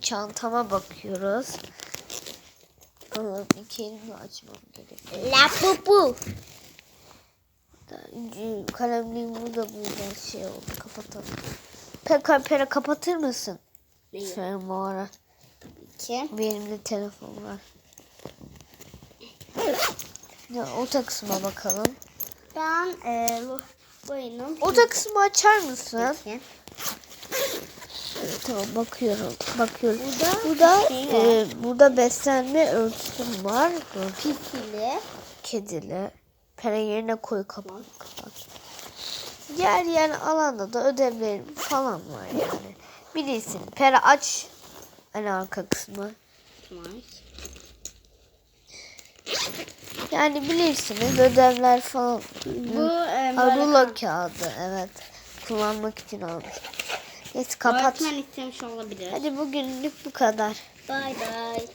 çantama bakıyoruz. Aa, bir kelime açmam gerek. La pupu. Da- Kalemliğim burada burada şey oldu kapatalım. Pera kapatır mısın? Neyi? Sen bu ara. İki. Benim de telefon var. Ya, orta kısma bakalım. Ben e, bu, bu oyunun Orta kısmı açar mısın? iki. Tamam bakıyorum. Bakıyorum. Burada burada şey e, burada beslenme ölçüsüm var. Dur. Pisili. Kedili. Pera yerine koy kapat. kapat. Diğer yer alanda da ödevlerim falan var yani. Bilirsin. Pera aç. En arka kısmı. Tamam. Yani bilirsiniz ödevler falan. Bu e, rulo kağıdı evet. Kullanmak için almış. Neyse kapat. Öğretmen istemiş olabilir. Hadi bugünlük bu kadar. Bay bay.